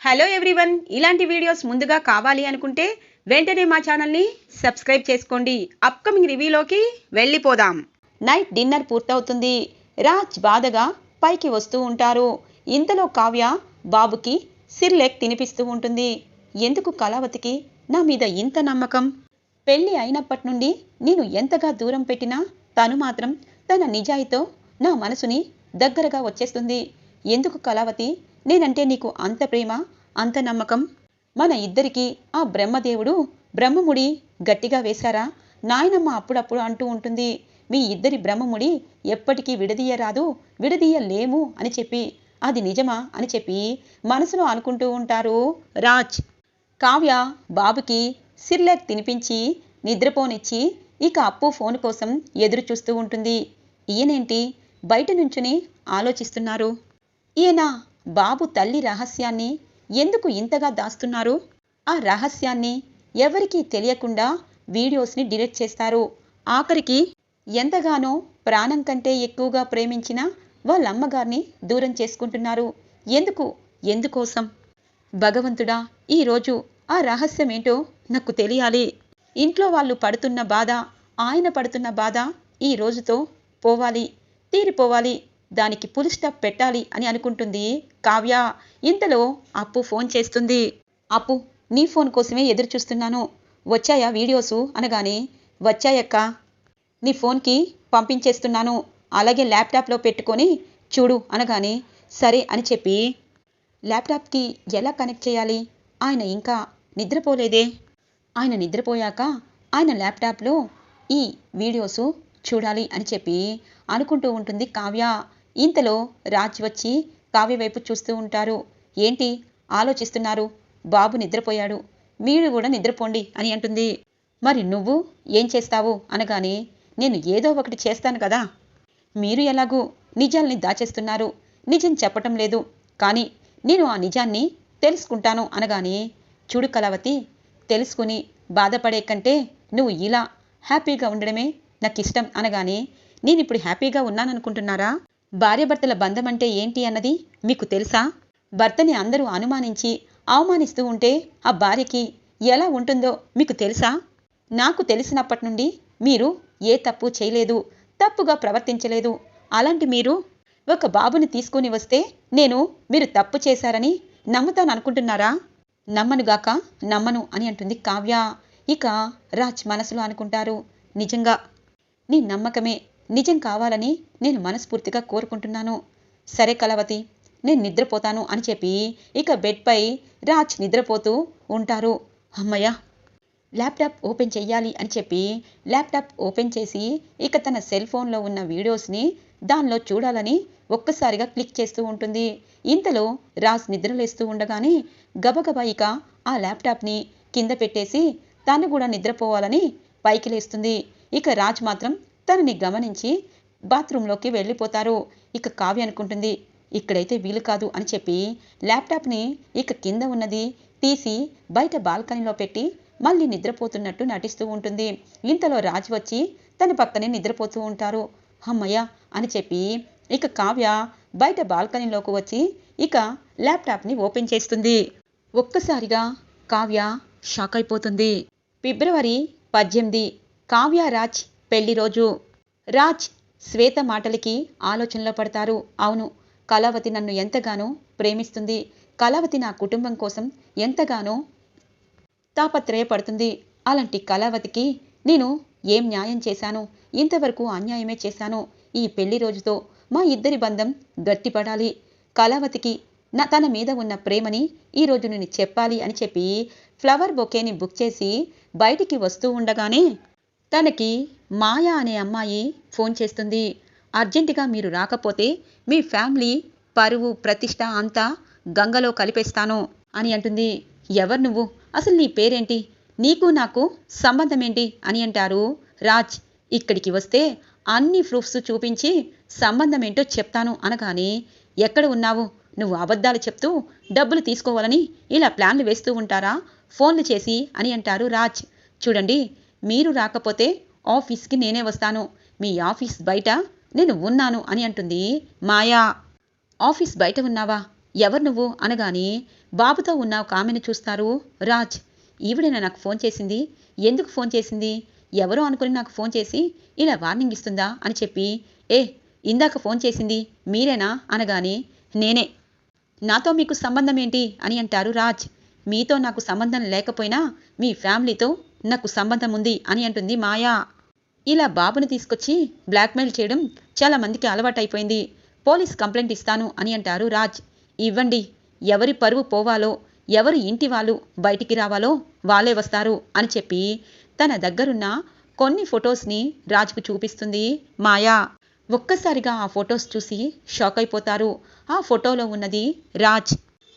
Hello everyone ఇలాంటి videos ముందుగా కావాలి అనుకుంటే వెంటనే మా ఛానల్ని సబ్స్క్రైబ్ చేసుకోండి. అప్కమింగ్ రివ్యూలోకి వెళ్ళిపోదాం. నైట్ డిన్నర్ పూర్తవుతుంది. రాజ్ బాధగా పైకి వస్తూ ఉంటారు. ఇంతలో కావ్య బాబుకి సిర్లెక్ తినిపిస్తూ ఉంటుంది. ఎందుకు కళావతికి నా మీద ఇంత నమ్మకం? పెళ్ళి అయినప్పటి నుండి నేను ఎంతగా దూరం పెట్టినా తను మాత్రం తన నిజాయితో నా మనసుని దగ్గరగా వచ్చేస్తుంది. ఎందుకు కళావతి నేనంటే నీకు అంత ప్రేమ? అంత నమ్మకం? మన ఇద్దరికీ ఆ బ్రహ్మదేవుడు బ్రహ్మముడి గట్టిగా వేశారా? నాయనమ్మ అప్పుడప్పుడు అంటూ ఉంటుంది మీ ఇద్దరి బ్రహ్మముడి ఎప్పటికీ విడదీయరాదు విడదీయలేము అని చెప్పి. అది నిజమా అని చెప్పి మనసులో అనుకుంటూ ఉంటారు రాజ్. కావ్య బాబుకి సిర్లాక్ తినిపించి నిద్రపోనిచ్చి ఇక అప్పు ఫోన్ కోసం ఎదురు చూస్తూ ఉంటుంది. ఈయనేంటి? బయట నుంచుని ఆలోచిస్తున్నారు. ఈయన బాబు తల్లి రహస్యాన్ని ఎందుకు ఇంతగా దాస్తున్నారు? ఆ రహస్యాన్ని ఎవరికీ తెలియకుండా వీడియోస్ని డిలీట్ చేస్తారు. ఆఖరికి ఎంతగానో ప్రాణం కంటే ఎక్కువగా ప్రేమించిన వాళ్ళ అమ్మగారిని దూరం చేసుకుంటున్నారు. ఎందుకు? ఎందుకోసం? భగవంతుడా ఈరోజు ఆ రహస్యం ఏంటో నాకు తెలియాలి. ఇంట్లో వాళ్ళు పడుతున్న బాధ ఆయన పడుతున్న బాధ ఈ రోజుతో పోవాలి తీరిపోవాలి. దానికి పులి స్టాప్ పెట్టాలి అని అనుకుంటుంది కావ్య. ఇంతలో అప్పు ఫోన్ చేస్తుంది. అప్పు నీ ఫోన్ కోసమే ఎదురు చూస్తున్నాను. వచ్చాయా వీడియోసు? అనగానే వచ్చాయక్క. నీ ఫోన్కి పంపించేస్తున్నాను. అలాగే ల్యాప్టాప్లో పెట్టుకొని చూడు అనగానే సరే అని చెప్పి ల్యాప్టాప్కి ఎలా కనెక్ట్ చేయాలి? ఆయన ఇంకా నిద్రపోలేదే. ఆయన నిద్రపోయాక ఆయన ల్యాప్టాప్లో ఈ వీడియోసు చూడాలి అని చెప్పి అనుకుంటూ ఉంటుంది కావ్య. ఇంతలో రాజ్ వచ్చి కావ్య వైపు చూస్తూ ఉంటారు. ఏంటి? ఆలోచిస్తున్నారు. బాబు నిద్రపోయాడు. మీరు కూడా నిద్రపోండి అని అంటుంది. మరి నువ్వు ఏం చేస్తావు? అనగానే నేను ఏదో ఒకటి చేస్తాను కదా. మీరు ఎలాగూ నిజాల్ని దాచేస్తున్నారు. నిజం చెప్పటం లేదు. కానీ నేను ఆ నిజాన్ని తెలుసుకుంటాను అనగానే చూడు కళావతి తెలుసుకుని బాధపడే కంటే నువ్వు ఇలా హ్యాపీగా ఉండడమే నాకు ఇష్టం అనగానే నేను ఇప్పుడు హ్యాపీగా ఉన్నాననుకుంటున్నారా? భార్యభర్తల బంధం అంటే ఏంటి అన్నది మీకు తెలుసా? భర్తని అందరూ అనుమానించి అవమానిస్తూ ఉంటే ఆ భార్యకి ఎలా ఉంటుందో మీకు తెలుసా? నాకు తెలిసినప్పటి నుండి మీరు ఏ తప్పు చేయలేదు తప్పుగా ప్రవర్తించలేదు. అలాంటి మీరు ఒక బాబుని తీసుకుని వస్తే నేను మీరు తప్పు చేశారని నమ్ముతాను అనుకుంటున్నారా నమ్మనుగాక నమ్మను అని అంటుంది కావ్య. ఇక రాజ్ మనసులో అనుకుంటారు. నిజంగా నీ నమ్మకమే నిజం కావాలని నేను మనస్ఫూర్తిగా కోరుకుంటున్నాను. సరే కలవతి నేను నిద్రపోతాను అని చెప్పి ఇక బెడ్పై రాజ్ నిద్రపోతూ ఉంటారు. అమ్మయ్య! ల్యాప్టాప్ ఓపెన్ చెయ్యాలి అని చెప్పి ల్యాప్టాప్ ఓపెన్ చేసి ఇక తన సెల్ ఫోన్లో ఉన్న వీడియోస్ని దానిలో చూడాలని ఒక్కసారిగా క్లిక్ చేస్తూ ఉంటుంది. ఇంతలో రాజ్ నిద్రలేస్తూ ఉండగానే గబగబా ఇక ఆ ల్యాప్టాప్ని కింద పెట్టేసి తను కూడా నిద్రపోవాలని పైకి లేస్తుంది. ఇక రాజ్ మాత్రం తనని గమనించి బాత్రూంలోకి వెళ్ళిపోతారు. ఇక కావ్య అనుకుంటుంది ఇక్కడైతే వీలు కాదు అని చెప్పి ల్యాప్టాప్ని ఇక కింద ఉన్నది తీసి బయట బాల్కనీలో పెట్టి మళ్ళీ నిద్రపోతున్నట్టు నటిస్తూ ఉంటుంది. ఇంతలో రాజ్ వచ్చి తన పక్కనే నిద్రపోతూ ఉంటారు. అమ్మయ్య అని చెప్పి ఇక కావ్య బయట బాల్కనీలోకి వచ్చి ఇక ల్యాప్టాప్ని ఓపెన్ చేస్తుంది. ఒక్కసారిగా కావ్య షాక్ అయిపోతుంది. ఫిబ్రవరి పద్దెనిమిది కావ్య రాజ్ పెళ్ళి రోజు రాజ్ శ్వేత మాటలకి ఆలోచనలో పడతారు. అవును కళావతి నన్ను ఎంతగానో ప్రేమిస్తుంది. కళావతి నా కుటుంబం కోసం ఎంతగానో తాపత్రయపడుతుంది. అలాంటి కళావతికి నేను ఏం న్యాయం చేశాను? ఇంతవరకు అన్యాయమే చేశాను. ఈ పెళ్ళి రోజుతో మా ఇద్దరి బంధం గట్టిపడాలి. కళావతికి నా తన మీద ఉన్న ప్రేమని ఈరోజు నేను చెప్పాలి అని చెప్పి ఫ్లవర్ బొకేని బుక్ చేసి బయటికి వస్తూ ఉండగానే తనకి మాయా అనే అమ్మాయి ఫోన్ చేస్తుంది. అర్జెంటుగా మీరు రాకపోతే మీ ఫ్యామిలీ పరువు ప్రతిష్ట అంతా గంగలో కలిపేస్తాను అని అంటుంది. ఎవరు నువ్వు? అసలు నీ పేరేంటి? నీకు నాకు సంబంధం ఏంటి అని అంటారు రాజ్. ఇక్కడికి వస్తే అన్ని ప్రూఫ్స్ చూపించి సంబంధం ఏంటో చెప్తాను అనగానే ఎక్కడ ఉన్నావు? నువ్వు అబద్ధాలు చెప్తూ డబ్బులు తీసుకోవాలని ఇలా ప్లాన్లు వేస్తూ ఉంటారా? ఫోన్లు చేసి అని అంటారు రాజ్. చూడండి మీరు రాకపోతే ఆఫీస్కి నేనే వస్తాను. మీ ఆఫీస్ బయట నేను ఉన్నాను అని అంటుంది మాయా. ఆఫీస్ బయట ఉన్నావా? ఎవరు నువ్వు? అనగాని బాబుతో ఉన్న ఒక ఆమెను చూస్తారు రాజ్. ఈవిడేనా నాకు ఫోన్ చేసింది? ఎందుకు ఫోన్ చేసింది? ఎవరో అనుకుని నాకు ఫోన్ చేసి ఇలా వార్నింగ్ ఇస్తుందా అని చెప్పి ఏ ఇందాక ఫోన్ చేసింది మీరేనా? అనగానే నేనే. నాతో మీకు సంబంధం ఏంటి? అని అంటారు రాజ్. మీతో నాకు సంబంధం లేకపోయినా మీ ఫ్యామిలీతో నాకు సంబంధం ఉంది అని అంటుంది మాయా. ఇలా బాబుని తీసుకొచ్చి బ్లాక్మెయిల్ చేయడం చాలా మందికి అలవాటైపోయింది. పోలీస్ కంప్లైంట్ ఇస్తాను అని అంటారు రాజ్. ఇవ్వండి ఎవరి పరువు పోవాలో ఎవరు ఇంటి వాళ్ళు బయటికి రావాలో వాళ్ళే వస్తారు అని చెప్పి తన దగ్గరున్న కొన్ని ఫొటోస్ని రాజ్కు చూపిస్తుంది మాయా. ఒక్కసారిగా ఆ ఫొటోస్ చూసి షాక్ అయిపోతారు. ఆ ఫోటోలో ఉన్నది రాజ్.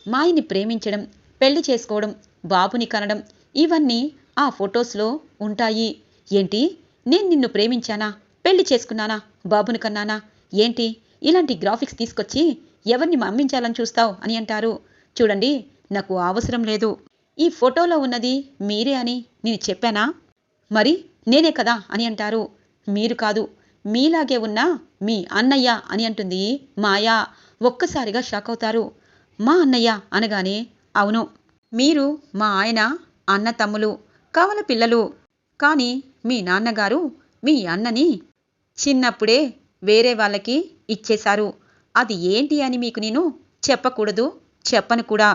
మాయని ప్రేమించడం పెళ్ళి చేసుకోవడం బాబుని కనడం ఇవన్నీ ఆ ఫొటోస్లో ఉంటాయి. ఏంటి? నేను నిన్ను ప్రేమించానా? పెళ్ళి చేసుకున్నానా? బాబుని కన్నానా? ఏంటి? ఇలాంటి గ్రాఫిక్స్ తీసుకొచ్చి ఎవరిని మమ్మించాలని చూస్తావు అని అంటారు. చూడండి నాకు అవసరం లేదు. ఈ ఫోటోలో ఉన్నది మీరే అని నేను చెప్పానా? మరి నేనే కదా అని అంటారు. మీరు కాదు మీలాగే ఉన్న మీ అన్నయ్య అని అంటుంది మాయా. ఒక్కసారిగా షాక్ అవుతారు. మా అన్నయ్య అనగానే అవును మీరు మా ఆయన అన్న తమ్ములు కవల పిల్లలు. కానీ మీ నాన్నగారు మీ అన్నని చిన్నప్పుడే వేరే వాళ్ళకి ఇచ్చేశారు. అది ఏంటి అని మీకు నేను చెప్పకూడదు చెప్పను కూడా.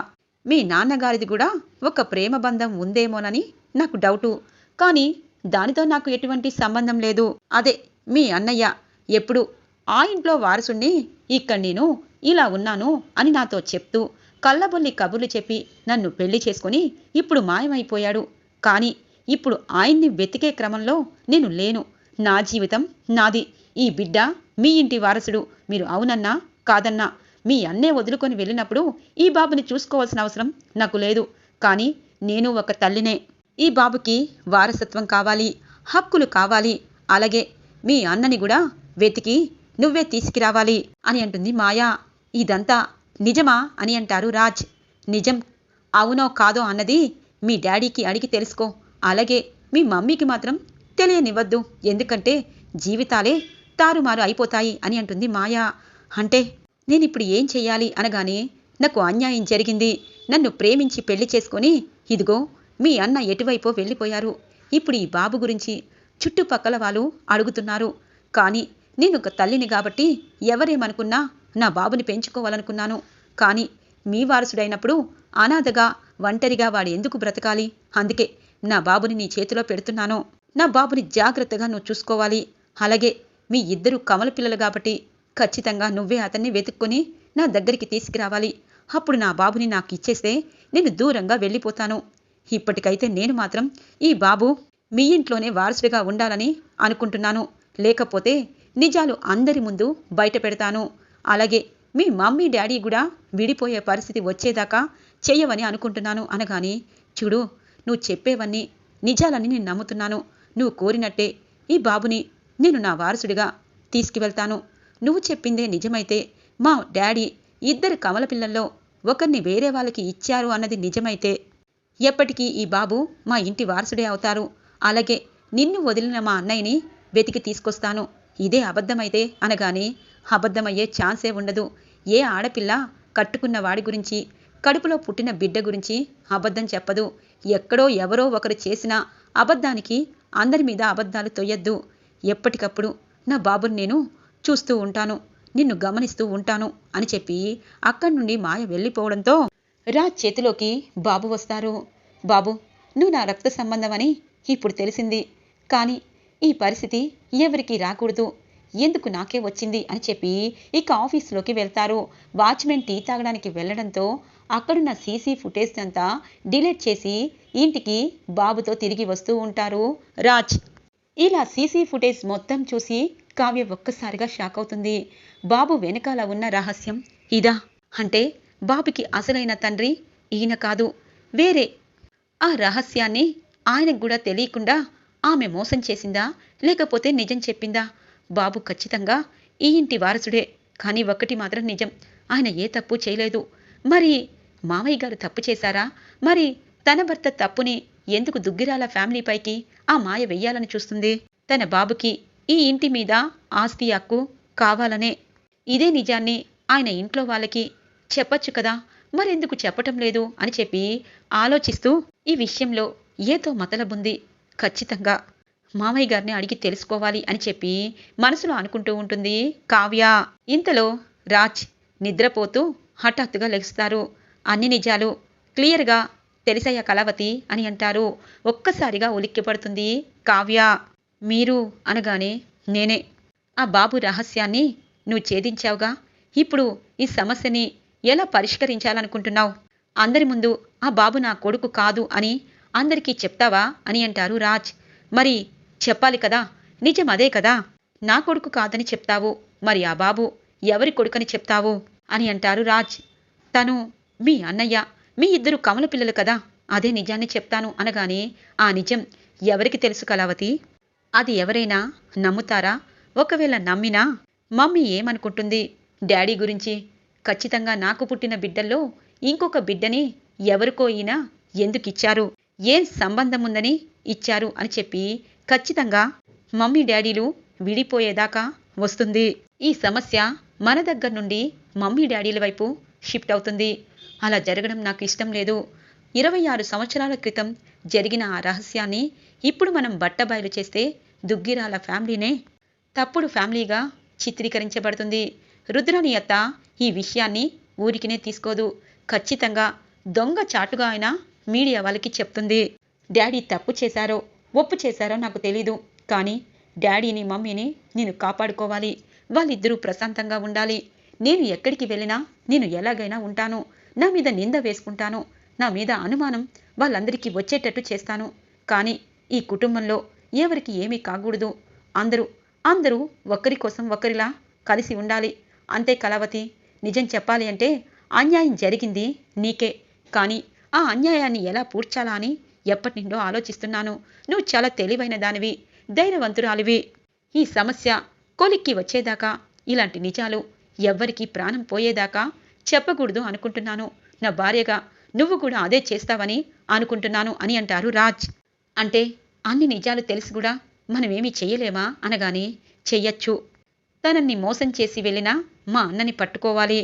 మీ నాన్నగారిది కూడా ఒక ప్రేమ బంధం ఉందేమోనని నాకు డౌటు. కానీ దానితో నాకు ఎటువంటి సంబంధం లేదు. అదే మీ అన్నయ్య ఎప్పుడు ఆ ఇంట్లో వారసుణ్ణి ఇక్కడ నేను ఇలా ఉన్నాను అని నాతో చెప్తూ కళ్ళబొల్లి కబుర్లు చెప్పి నన్ను పెళ్ళి చేసుకొని ఇప్పుడు మాయమైపోయాడు. కానీ ఇప్పుడు ఆయన్ని వెతికే క్రమంలో నేను లేను. నా జీవితం నాది. ఈ బిడ్డ మీ ఇంటి వారసుడు. మీరు అవునన్నా? కాదన్నా? మీ అన్నే వదులుకొని వెళ్ళినప్పుడు ఈ బాబుని చూసుకోవాల్సిన అవసరం నాకు లేదు. కానీ నేను ఒక తల్లినే. ఈ బాబుకి వారసత్వం కావాలి హక్కులు కావాలి. అలాగే మీ అన్నని కూడా వెతికి నువ్వే తీసుకురావాలి అని అంటుంది మాయా. ఇదంతా నిజమా అని అంటారు రాజ్. నిజం అవునో కాదో అన్నది మీ డాడీకి అడిగి తెలుసుకో. అలాగే మీ మమ్మీకి మాత్రం తెలియనివ్వద్దు. ఎందుకంటే జీవితాలే తారుమారు అయిపోతాయి అని అంటుంది మాయా. అంటే నేనిప్పుడు ఏం చెయ్యాలి అనగానే నాకు అన్యాయం జరిగింది. నన్ను ప్రేమించి పెళ్ళి చేసుకొని ఇదిగో మీ అన్న ఎటువైపో వెళ్ళిపోయారు. ఇప్పుడు ఈ బాబు గురించి చుట్టుపక్కల వాళ్ళు అడుగుతున్నారు. కానీ నేను ఒక తల్లిని కాబట్టి ఎవరేమనుకున్నా నా బాబుని పెంచుకోవాలనుకున్నాను. కానీ మీ వారసుడైనప్పుడు అనాథగా ఒంటరిగా వాడు ఎందుకు బ్రతకాలి? అందుకే నా బాబుని నీ చేతిలో పెడుతున్నాను. నా బాబుని జాగ్రత్తగా నువ్వు చూసుకోవాలి. అలాగే మీ ఇద్దరు కమల పిల్లలు కాబట్టి ఖచ్చితంగా నువ్వే అతన్ని వెతుక్కొని నా దగ్గరికి తీసుకురావాలి. అప్పుడు నా బాబుని నాకు ఇచ్చేస్తే నేను దూరంగా వెళ్ళిపోతాను. ఇప్పటికైతే నేను మాత్రం ఈ బాబు మీ ఇంట్లోనే వారసుడిగా ఉండాలని అనుకుంటున్నాను. లేకపోతే నిజాలు అందరి ముందు బయట పెడతాను. అలాగే మీ మమ్మీ డాడీ కూడా విడిపోయే పరిస్థితి వచ్చేదాకా చేయవని అనుకుంటున్నాను అనగాని చూడు నువ్వు చెప్పేవన్నీ నిజాలని నేను నమ్ముతున్నాను. నువ్వు కోరినట్టే ఈ బాబుని నేను నా వారసుడిగా తీసుకువెళ్తాను. నువ్వు చెప్పిందే నిజమైతే మా డాడీ ఇద్దరు కమల పిల్లల్లో ఒకరిని వేరే వాళ్ళకి ఇచ్చారు అన్నది నిజమైతే ఎప్పటికీ ఈ బాబు మా ఇంటి వారసుడే అవుతారు. అలాగే నిన్ను వదిలిన మా అన్నయ్యని వెతికి తీసుకొస్తాను. ఇదే అబద్ధమైతే అనగానే అబద్ధమయ్యే ఛాన్సే ఉండదు. ఏ ఆడపిల్ల కట్టుకున్న వాడి గురించి కడుపులో పుట్టిన బిడ్డ గురించి అబద్ధం చెప్పదు. ఎక్కడో ఎవరో ఒకరు చేసిన అబద్ధానికి అందరి మీద అబద్ధాలు తొయ్యొద్దు. ఎప్పటికప్పుడు నా బాబుని నేను చూస్తూ ఉంటాను. నిన్ను గమనిస్తూ ఉంటాను అని చెప్పి అక్కడి నుండి మాయ వెళ్ళిపోవడంతో రాజ్ చేతిలోకి బాబు వస్తారు. బాబు నువ్వు నా రక్త సంబంధం అని ఇప్పుడు తెలిసింది. కానీ ఈ పరిస్థితి ఎవరికి రాకూడదు. ఎందుకు నాకే వచ్చింది అని చెప్పి ఇక ఆఫీస్లోకి వెళ్తారు. వాచ్మెన్ టీ తాగడానికి వెళ్ళడంతో అక్కడున్న సీసీ ఫుటేజ్ అంతా డిలీట్ చేసి ఇంటికి బాబుతో తిరిగి వస్తూ ఉంటారు రాజ్. ఇలా సీసీ ఫుటేజ్ మొత్తం చూసి కావ్య ఒక్కసారిగా షాక్ అవుతుంది. బాబు వెనకాల ఉన్న రహస్యం ఇదా? అంటే బాబుకి అసలైన తండ్రి ఈయన కాదు వేరే. ఆ రహస్యాన్ని ఆయనకు కూడా తెలియకుండా ఆమె మోసం చేసిందా? లేకపోతే నిజం చెప్పిందా? బాబు ఖచ్చితంగా ఈ ఇంటి వారసుడే. కానీ ఒక్కటి మాత్రం నిజం. ఆయన ఏ తప్పు చేయలేదు. మరి మామయ్య గారు తప్పు చేశారా? మరి తన భర్త తప్పుని ఎందుకు దుగ్గిరాల ఫ్యామిలీపైకి ఆ మాయ వెయ్యాలని చూస్తుంది? తన బాబుకి ఈ ఇంటి మీద ఆస్తి హక్కు కావాలనే. ఇదే నిజాన్ని ఆయన ఇంట్లో వాళ్ళకి చెప్పొచ్చు కదా? మరెందుకు చెప్పటం లేదు అని చెప్పి ఆలోచిస్తూ ఈ విషయంలో ఏదో మతలబుంది. ఖచ్చితంగా మామయ్య గారిని అడిగి తెలుసుకోవాలి అని చెప్పి మనసులో అనుకుంటూ ఉంటుంది. కావ్య ఇంతలో రాజ్ నిద్రపోతూ హఠాత్తుగా లెగుస్తారు అన్ని నిజాలు క్లియర్గా తెలిసయ్య కళావతి అని అంటారు. ఒక్కసారిగా ఉలిక్కిపడుతుంది కావ్య. మీరు అనగానే నేనే. ఆ బాబు రహస్యాన్ని నువ్వు ఛేదించావుగా? ఇప్పుడు ఈ సమస్యని ఎలా పరిష్కరించాలనుకుంటున్నావు? అందరి ముందు ఆ బాబు నా కొడుకు కాదు అని అందరికీ చెప్తావా అని అంటారు రాజ్. మరి చెప్పాలి కదా. నిజం అదే కదా. నా కొడుకు కాదని చెప్తావు. మరి ఆ బాబు ఎవరి కొడుకని చెప్తావు? అని అంటారు రాజ్. తను మీ అన్నయ్య మీ ఇద్దరు కమల పిల్లలు కదా. అదే నిజాన్ని చెప్తాను అనగానే ఆ నిజం ఎవరికి తెలుసు కళావతి? అది ఎవరైనా నమ్ముతారా? ఒకవేళ నమ్మినా మమ్మీ ఏమనుకుంటుంది? డాడీ గురించి? ఖచ్చితంగా నాకు పుట్టిన బిడ్డల్లో ఇంకొక బిడ్డని ఎవరికో ఈయన ఎందుకిచ్చారు? ఏం సంబంధం ఉందని ఇచ్చారు అని చెప్పి ఖచ్చితంగా మమ్మీ డాడీలు విడిపోయేదాకా వస్తుంది. ఈ సమస్య మన దగ్గర నుండి మమ్మీ డాడీల వైపు షిఫ్ట్ అవుతుంది. అలా జరగడం నాకు ఇష్టం లేదు. ఇరవై ఆరు సంవత్సరాల క్రితం జరిగిన ఆ రహస్యాన్ని ఇప్పుడు మనం బట్టబయలు చేస్తే దుగ్గిరాల ఫ్యామిలీనే తప్పుడు ఫ్యామిలీగా చిత్రీకరించబడుతుంది. రుద్రాని అత్త ఈ విషయాన్ని ఊరికినే తీసుకోదు. ఖచ్చితంగా దొంగ చాటుగా అయినా మీడియా వాళ్ళకి చెప్తుంది. డాడీ తప్పు చేశారో ఒప్పు చేశారో నాకు తెలీదు. కానీ డాడీని మమ్మీని నేను కాపాడుకోవాలి. వాళ్ళిద్దరూ ప్రశాంతంగా ఉండాలి. నేను ఎక్కడికి వెళ్ళినా నేను ఎలాగైనా ఉంటాను. నా మీద నింద వేసుకుంటాను. నా మీద అనుమానం వాళ్ళందరికీ వచ్చేటట్టు చేస్తాను. కానీ ఈ కుటుంబంలో ఎవరికి ఏమీ కాకూడదు. అందరూ అందరూ ఒకరి కోసం ఒకరిలా కలిసి ఉండాలి. అంతే కళావతి నిజం చెప్పాలి అంటే అన్యాయం జరిగింది నీకే. కానీ ఆ అన్యాయాన్ని ఎలా పూడ్చాలా అని ఎప్పటి నుండో ఆలోచిస్తున్నాను. నువ్వు చాలా తెలివైన దానివి ధైర్యవంతురాలివి. ఈ సమస్య కొలిక్కి వచ్చేదాకా ఇలాంటి నిజాలు ఎవ్వరికీ ప్రాణం పోయేదాకా చెప్పకూడదు అనుకుంటున్నాను. నా భార్యగా నువ్వు కూడా అదే చేస్తావని అనుకుంటున్నాను అని అంటారు రాజ్. అంటే అన్ని నిజాలు తెలిసి కూడా మనమేమీ చెయ్యలేమా అనగానే చెయ్యొచ్చు. తనని మోసం చేసి వెళ్ళినా మా అన్నని పట్టుకోవాలి.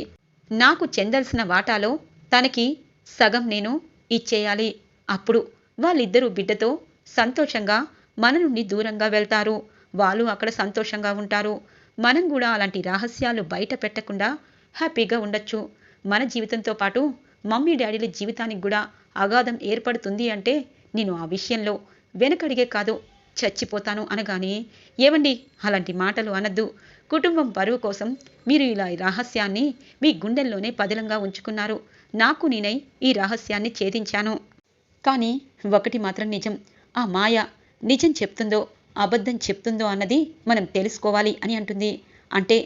నాకు చెందాల్సిన వాటాలో తనకి సగం నేను ఇచ్చేయాలి. అప్పుడు వాళ్ళిద్దరూ బిడ్డతో సంతోషంగా మన నుండి దూరంగా వెళ్తారు. వాళ్ళు అక్కడ సంతోషంగా ఉంటారు. మనం కూడా అలాంటి రహస్యాలు బయట పెట్టకుండా హ్యాపీగా ఉండొచ్చు. మన జీవితంతో పాటు మమ్మీ డాడీల జీవితానికి కూడా అగాధం ఏర్పడుతుంది అంటే నేను ఆ విషయంలో వెనకడిగే కాదు చచ్చిపోతాను అనగానే ఏమండి అలాంటి మాటలు అనద్దు. కుటుంబం పరువు కోసం మీరు ఇలా ఈ రహస్యాన్ని మీ గుండెల్లోనే పదిలంగా ఉంచుకున్నారు. నాకు నేనై ఈ రహస్యాన్ని ఛేదించాను. కానీ ఒకటి మాత్రం నిజం. ఆ మాయ నిజం చెప్తుందో అబద్ధం చెప్తుందో అన్నది మనం తెలుసుకోవాలి అని అంటుంది. అంటే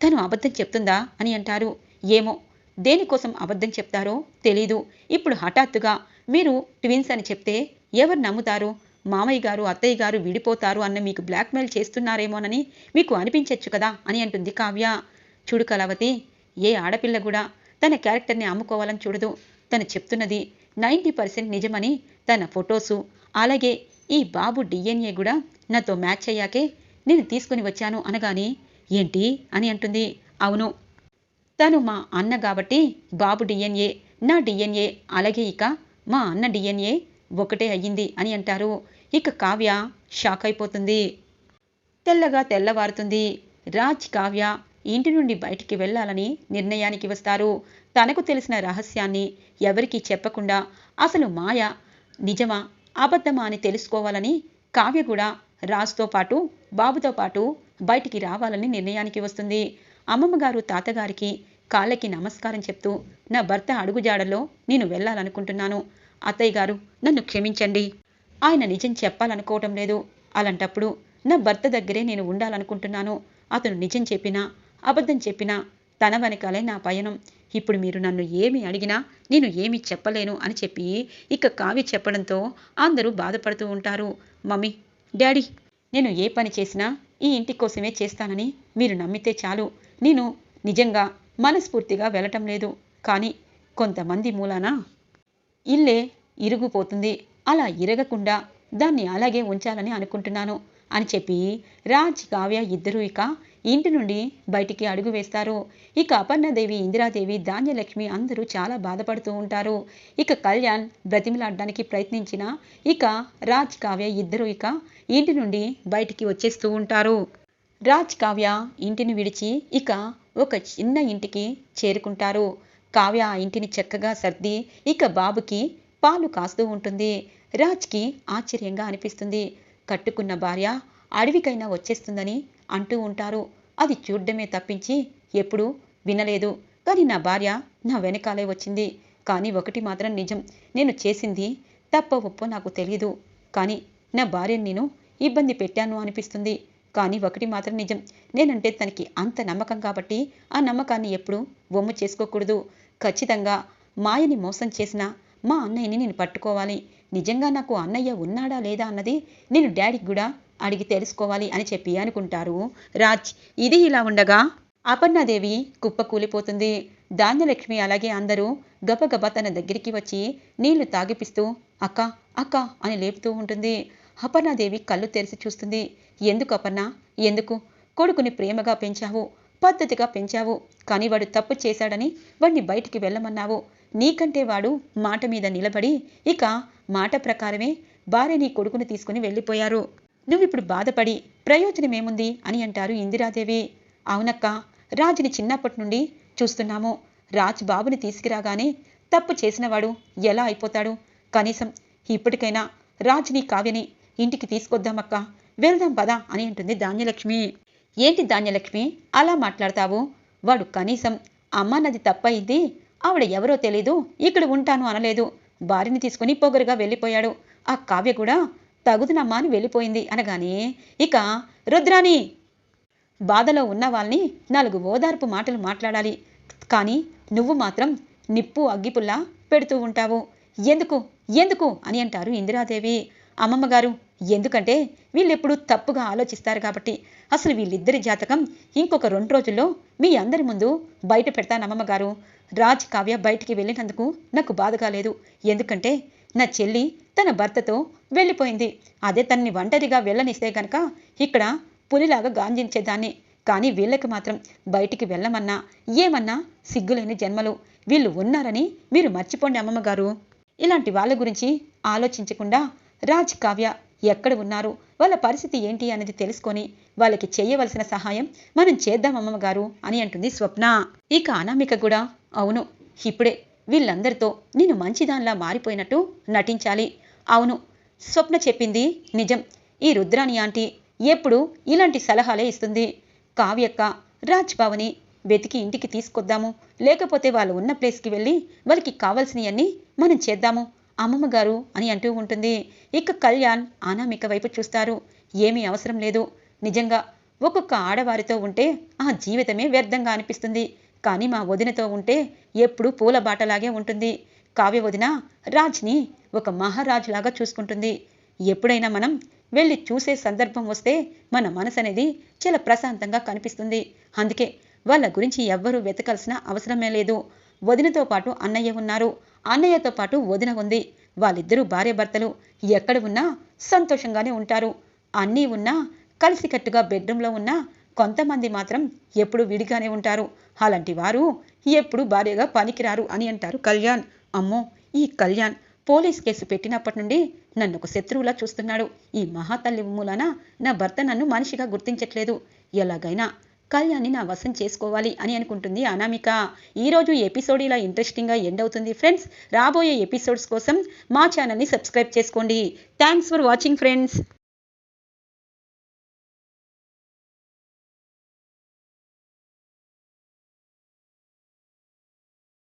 తను అబద్ధం చెప్తుందా అని అంటారు. ఏమో దేనికోసం అబద్ధం చెప్తారో తెలీదు. ఇప్పుడు హఠాత్తుగా మీరు ట్విన్స్ అని చెప్తే ఎవరు నమ్ముతారు? మామయ్య గారు అత్తయ్య గారు విడిపోతారు అన్న మీకు బ్లాక్మెయిల్ చేస్తున్నారేమోనని మీకు అనిపించవచ్చు కదా అని అంటుంది కావ్య. చూడు కళావతి ఏ ఆడపిల్ల కూడా తన క్యారెక్టర్ని అమ్ముకోవాలని చూడదు. తను చెప్తున్నది నైంటీ పర్సెంట్ నిజమని తన ఫొటోసు అలాగే ఈ బాబు డిఎన్ఏ కూడా నాతో మ్యాచ్ అయ్యాకే నేను తీసుకుని వచ్చాను అనగానే ఏంటి? అని అంటుంది. అవును. తను మా అన్న కాబట్టి బాబు డిఎన్ఏ నా డిఎన్ఏ అలాగే ఇక మా అన్న డిఎన్ఏ ఒకటే అయ్యింది అని అంటారు. ఇక కావ్య షాక్ అయిపోతుంది. తెల్లగా తెల్లవారుతుంది. రాజ్ కావ్య ఇంటి నుండి బయటికి వెళ్ళాలని నిర్ణయానికి వస్తారు. తనకు తెలిసిన రహస్యాన్ని ఎవరికీ చెప్పకుండా అసలు మాయ నిజమా అబద్ధమా అని తెలుసుకోవాలని కావ్య కూడా రాజ్తో పాటు బాబుతో పాటు బయటికి రావాలని నిర్ణయానికి వస్తుంది. అమ్మమ్మగారు తాతగారికి కాళ్ళకి నమస్కారం చెప్తూ నా భర్త అడుగుజాడలో నేను వెళ్ళాలనుకుంటున్నాను. అత్తయ్య గారు నన్ను క్షమించండి. ఆయన నిజం చెప్పాలనుకోవటం లేదు. అలాంటప్పుడు నా భర్త దగ్గరే నేను ఉండాలనుకుంటున్నాను. అతను నిజం చెప్పినా అబద్ధం చెప్పినా తన వెనకాలే నా పయనం. ఇప్పుడు మీరు నన్ను ఏమి అడిగినా నేను ఏమి చెప్పలేను అని చెప్పి ఇక కావ్య చెప్పడంతో అందరూ బాధపడుతూ ఉంటారు. మమ్మీ డాడీ నేను ఏ పని చేసినా ఈ ఇంటి కోసమే చేస్తానని మీరు నమ్మితే చాలు. నేను నిజంగా మనస్ఫూర్తిగా వెళ్ళటం లేదు. కానీ కొంతమంది మూలాన? ఇల్లే ఇరుగుపోతుంది. అలా ఇరగకుండా దాన్ని అలాగే ఉంచాలని అనుకుంటున్నాను అని చెప్పి రాజ్ కావ్య ఇద్దరూ ఇక ఇంటి నుండి బయటికి అడుగు వేస్తారు. ఇక అపర్ణదేవి ఇందిరాదేవి ధాన్యలక్ష్మి అందరూ చాలా బాధపడుతూ ఉంటారు. ఇక కళ్యాణ్ బ్రతిమలాడడానికి ప్రయత్నించిన ఇక రాజ్ కావ్య ఇద్దరు ఇక ఇంటి నుండి బయటికి వచ్చేస్తూ ఉంటారు. రాజ్ కావ్య ఇంటిని విడిచి ఇక ఒక చిన్న ఇంటికి చేరుకుంటారు. కావ్య ఆ ఇంటిని చక్కగా సర్ది ఇక బాబుకి పాలు కాస్తూ ఉంటుంది. రాజ్కి ఆశ్చర్యంగా అనిపిస్తుంది. కట్టుకున్న భార్య అడవికైనా వచ్చేస్తుందని అంటూ ఉంటారు. అది చూడ్డమే తప్పించి ఎప్పుడూ వినలేదు. కానీ నా భార్య నా వెనకాలే వచ్చింది. కానీ ఒకటి మాత్రం నిజం. నేను చేసింది తప్ప ఒప్పో నాకు తెలియదు కానీ నా భార్యను నేను ఇబ్బంది పెట్టాను అనిపిస్తుంది. కానీ ఒకటి మాత్రం నిజం. నేనంటే తనకి అంత నమ్మకం కాబట్టి ఆ నమ్మకాన్ని ఎప్పుడూ బొమ్మ చేసుకోకూడదు. ఖచ్చితంగా మాయని మోసం చేసిన మా అన్నయ్యని నేను పట్టుకోవాలి. నిజంగా నాకు అన్నయ్య ఉన్నాడా లేదా అన్నది నేను డాడీకి కూడా అడిగి తెలుసుకోవాలి అని చెప్పి అనుకుంటారు. రాజ్ ఇది ఇలా ఉండగా? అపర్ణాదేవి కుప్ప కూలిపోతుంది ధాన్యలక్ష్మి అలాగే అందరూ గబగబా తన దగ్గరికి వచ్చి నీళ్ళు తాగిపిస్తూ అక్క అక్క అని లేపుతూ ఉంటుంది. అపర్ణాదేవి కళ్ళు తెరిచి చూస్తుంది. ఎందుకు అపర్ణ? ఎందుకు? కొడుకుని ప్రేమగా పెంచావు పద్ధతిగా పెంచావు కానీ వాడు తప్పు చేశాడని వాడిని బయటికి వెళ్ళమన్నావు. నీకంటే వాడు మాట మీద నిలబడి ఇక మాట ప్రకారమే భార్య నీ కొడుకుని తీసుకుని వెళ్ళిపోయారు. నువ్విప్పుడు బాధపడి ప్రయోజనమేముంది అని అంటారు ఇందిరాదేవి. అవునక్క రాజుని చిన్నప్పటి నుండి చూస్తున్నాము. రాజ్ బాబుని తీసుకురాగానే తప్పు చేసినవాడు ఎలా అయిపోతాడు? కనీసం ఇప్పటికైనా రాజుని కావ్యని ఇంటికి తీసుకొద్దామక్క. వెళ్దాం పదా అని అంటుంది ధాన్యలక్ష్మి. ఏంటి ధాన్యలక్ష్మి అలా మాట్లాడతావు? వాడు కనీసం అమ్మ నది తప్పయింది ఆవిడ ఎవరో తెలీదు ఇక్కడ ఉంటాను అనలేదు. భార్యని తీసుకుని పొగరుగా వెళ్ళిపోయాడు. ఆ కావ్య కూడా తగుదునమ్మా అని వెళ్ళిపోయింది అనగానే ఇక రుద్రాని బాధలో ఉన్న వాళ్ళని నాలుగు ఓదార్పు మాటలు మాట్లాడాలి. కానీ నువ్వు మాత్రం నిప్పు అగ్గిపుల్లా పెడుతూ ఉంటావు. ఎందుకు? ఎందుకు? అని అంటారు ఇందిరాదేవి. అమ్మమ్మ గారు ఎందుకంటే వీళ్ళెప్పుడు తప్పుగా ఆలోచిస్తారు కాబట్టి. అసలు వీళ్ళిద్దరి జాతకం ఇంకొక రెండు రోజుల్లో మీ అందరి ముందు బయట పెడతాను రాజ్ కావ్య బయటికి వెళ్ళినందుకు నాకు బాధ కాలేదు ఎందుకంటే నా చెల్లి తన భర్తతో వెళ్ళిపోయింది. అదే తనని ఒంటరిగా వెళ్ళనిస్తే గనక ఇక్కడ పులిలాగా గాంజించేదాన్ని. కానీ వీళ్ళకి మాత్రం బయటికి వెళ్ళమన్నా ఏమన్నా సిగ్గులేని జన్మలు. వీళ్ళు ఉన్నారని మీరు మర్చిపోండి అమ్మమ్మ గారు ఇలాంటి వాళ్ళ గురించి ఆలోచించకుండా రాజ్ కావ్య ఎక్కడ ఉన్నారు? వాళ్ళ పరిస్థితి ఏంటి అనేది తెలుసుకొని వాళ్ళకి చేయవలసిన సహాయం మనం చేద్దాం అమ్మమ్మ గారు అని అంటుంది స్వప్న. ఇక అనామిక కూడా అవును ఇప్పుడే వీళ్ళందరితో నేను మంచిదానిలా మారిపోయినట్టు నటించాలి. అవును స్వప్న చెప్పింది నిజం. ఈ రుద్రాని ఆంటీ ఎప్పుడు ఇలాంటి సలహాలే ఇస్తుంది. కావ్యక్క రాజ్ బావని వెతికి ఇంటికి తీసుకొద్దాము. లేకపోతే వాళ్ళు ఉన్న ప్లేస్కి వెళ్ళి వాళ్ళకి కావాల్సినవన్నీ మనం చేద్దాము. అమ్మమ్మ గారు అని అంటూ ఉంటుంది. ఇక కళ్యాణ్ అనామిక వైపు చూస్తారు. ఏమీ అవసరం లేదు. నిజంగా ఒక్కొక్క ఆడవారితో ఉంటే ఆ జీవితమే వ్యర్థంగా అనిపిస్తుంది. కానీ మా వదినతో ఉంటే ఎప్పుడూ పూల బాటలాగే ఉంటుంది. కావ్య వదిన రాజ్ని ఒక మహారాజులాగా చూసుకుంటుంది. ఎప్పుడైనా మనం వెళ్ళి చూసే సందర్భం వస్తే మన మనసు అనేది చాలా ప్రశాంతంగా కనిపిస్తుంది. అందుకే వాళ్ళ గురించి ఎవ్వరూ వెతకాల్సిన అవసరమే లేదు. వదినతో పాటు అన్నయ్య ఉన్నారు. అన్నయ్యతో పాటు వదిన ఉంది. వాళ్ళిద్దరూ భార్యాభర్తలు. ఎక్కడ ఉన్నా సంతోషంగానే ఉంటారు. అన్నీ ఉన్నా కలిసికట్టుగా బెడ్రూమ్లో ఉన్నా కొంతమంది మాత్రం ఎప్పుడు విడిగానే ఉంటారు. అలాంటి వారు ఎప్పుడు భార్యగా పనికిరారు అని అంటారు కళ్యాణ్. అమ్మో ఈ కళ్యాణ్ పోలీస్ కేసు పెట్టినప్పటి నుండి నన్ను ఒక శత్రువులా చూస్తున్నాడు. ఈ మహాతల్లి మూలాన నా భర్త నన్ను మనిషిగా గుర్తించట్లేదు. ఎలాగైనా కళ్యాణ్ని నా వశం చేసుకోవాలి అని అనుకుంటుంది అనామిక. ఈరోజు ఎపిసోడ్ ఇలా ఇంట్రెస్టింగ్గా ఎండ్ అవుతుంది ఫ్రెండ్స్. రాబోయే ఎపిసోడ్స్ కోసం మా ఛానల్ని సబ్స్క్రైబ్ చేసుకోండి. Thanks for watching friends.